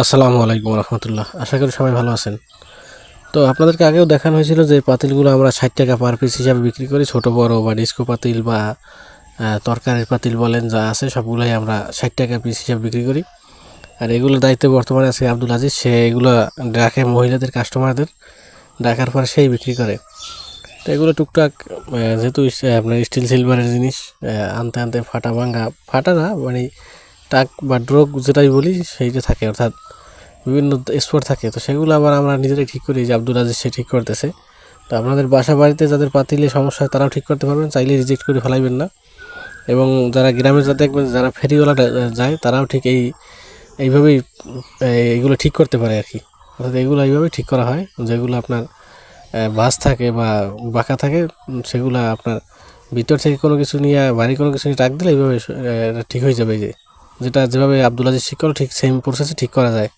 আসসালামু আলাইকুম রহমতুল্লাহ। আশা করি সবাই ভালো আছেন। তো আপনাদেরকে আগেও দেখানো হয়েছিল যে পাতিলগুলো আমরা ষাট টাকা পার পিস হিসাবে বিক্রি করি। ছোট, বড় বা ডিস্কো পাতিল বা তরকারির পাতিল বলেন যা আছে, সবগুলোই আমরা ষাট টাকা পিস হিসাবে বিক্রি করি। আর এগুলোর দায়িত্বে বর্তমানে আছে আব্দুল আজিজ। সে এগুলো ডাকে মহিলাদের কাস্টমারদের ডাকার পর সেই বিক্রি করে। তো এগুলো টুকটাক যেহেতু আপনার স্টিল সিলভারের জিনিস আনতে আনতে ফাটা ভাঙ্গা ফাটা না মানে টাক বা ড্রগ যেটাই বলি সেইটা থাকে অর্থাৎ বিভিন্ন স্পট থাকে। তো সেগুলো আবার আমরা নিজেরাই ঠিক করি যে আব্দুল আজিজ সে ঠিক করতেছে। তো আপনাদের বাসা বাড়িতে যাদের পাতিলে সমস্যা হয় তারাও ঠিক করতে পারবেন চাইলে রিজেক্ট করে ফেলাইবেন না। এবং যারা গ্রামে যা দেখবেন যারা ফেরিওয়ালা যায় তারাও ঠিক এই এইভাবেই উম, এইগুলো ঠিক করতে পারে আর কি। অর্থাৎ এগুলো এইভাবেই ঠিক করা হয় যেগুলো আপনার বাস থাকে বা বাঁকা থাকে সেগুলো আপনার ভিতর থেকে কোনো কিছু নিয়ে বাড়ি কোনো কিছু নিয়ে টাক দিলে এইভাবে ঠিক হয়ে যাবে যে। যেটা যেভাবে আব্দুল আজিজ ঠিক করে ঠিক সেম প্রসেসে ঠিক করা যায়।